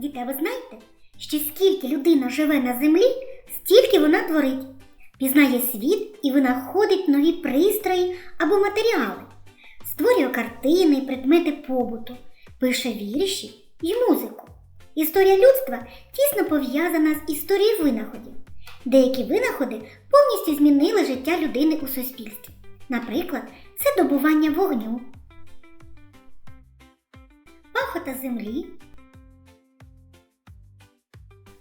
Діти, а ви знаєте, що скільки людина живе на землі, стільки вона творить, пізнає світ і винаходить нові пристрої або матеріали, створює картини, предмети побуту, пише вірші і музику. Історія людства тісно пов'язана з історією винаходів. Деякі винаходи повністю змінили життя людини у суспільстві. Наприклад, це добування вогню, пахота землі,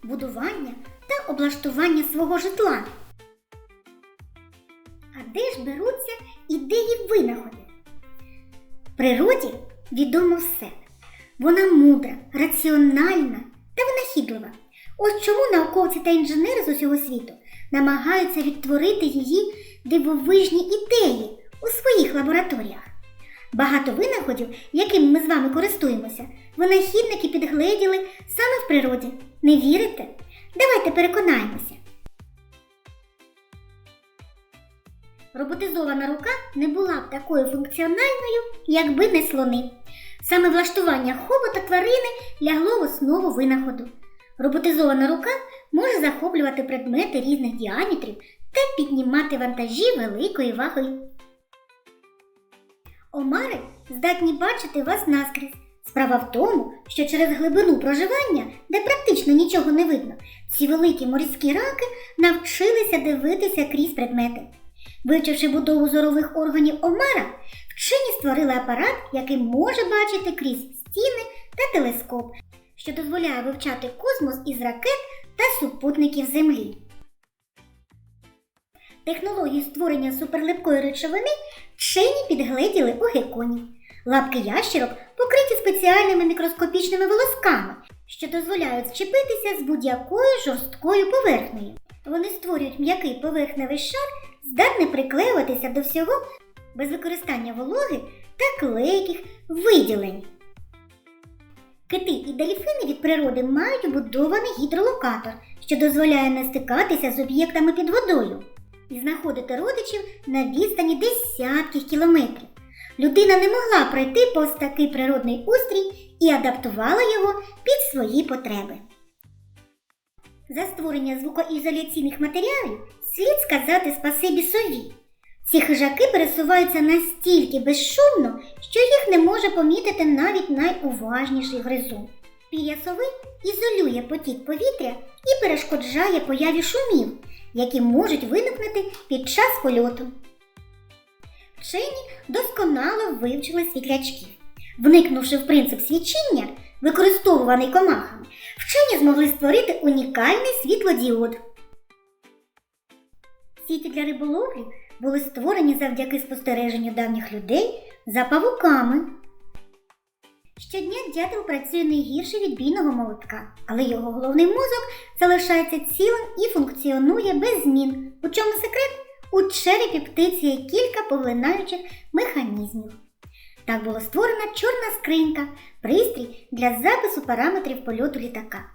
будування та облаштування свого житла. А де ж беруться ідеї винаходи? Природі відомо все. Вона мудра, раціональна та винахідлива. Ось чому науковці та інженери з усього світу намагаються відтворити її дивовижні ідеї у своїх лабораторіях. Багато винаходів, якими ми з вами користуємося, винахідники підгледіли саме в природі. Не вірите? Давайте переконаємося. Роботизована рука не була б такою функціональною, якби не слони. Саме влаштування хобота тварини лягло в основу винаходу. Роботизована рука може захоплювати предмети різних діаметрів та піднімати вантажі великої ваги. Омари здатні бачити вас наскрізь. Справа в тому, що через глибину проживання, де практично нічого не видно, ці великі морські раки навчилися дивитися крізь предмети. Вивчивши будову зорових органів омара, вчені створили апарат, який може бачити крізь стіни та телескоп, що дозволяє вивчати космос із ракет та супутників Землі. Технологію створення суперлипкої речовини вчені підгледіли у геконів. Лапки ящерок покриті спеціальними мікроскопічними волосками, що дозволяють зчепитися з будь-якою жорсткою поверхнею. Вони створюють м'який поверхневий шар, здатний приклеюватися до всього без використання вологи та клейких виділень. Кити і дельфини від природи мають убудований гідролокатор, що дозволяє не стикатися з об'єктами під водою і знаходити родичів на відстані десятків кілометрів. Людина не могла пройти повз такий природний устрій і адаптувала його під свої потреби. За створення звукоізоляційних матеріалів слід сказати спасибі сові. Ці хижаки пересуваються настільки безшумно, що їх не може помітити навіть найуважніший гризун. Пір'я сови ізолює потік повітря і перешкоджає появі шумів, які можуть виникнути під час польоту. Вчені досконало вивчили світлячків. Вникнувши в принцип свічіння, використовуваний комахами, вчені змогли створити унікальний світлодіод. Сіті для риболовлі були створені завдяки спостереженню давніх людей за павуками. Щодня дятел працює не гірше відбійного молотка, але його головний мозок залишається цілим і функціонує без змін. У чому секрет? У черепі птиці є кілька поглинаючих механізмів. Так була створена чорна скринька, пристрій для запису параметрів польоту літака.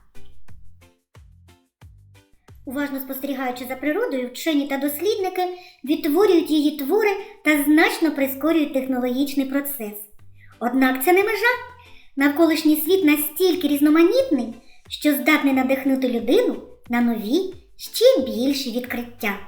Уважно спостерігаючи за природою, вчені та дослідники відтворюють її твори та значно прискорюють технологічний процес. Однак це не межа. Навколишній світ настільки різноманітний, що здатний надихнути людину на нові, ще більші відкриття.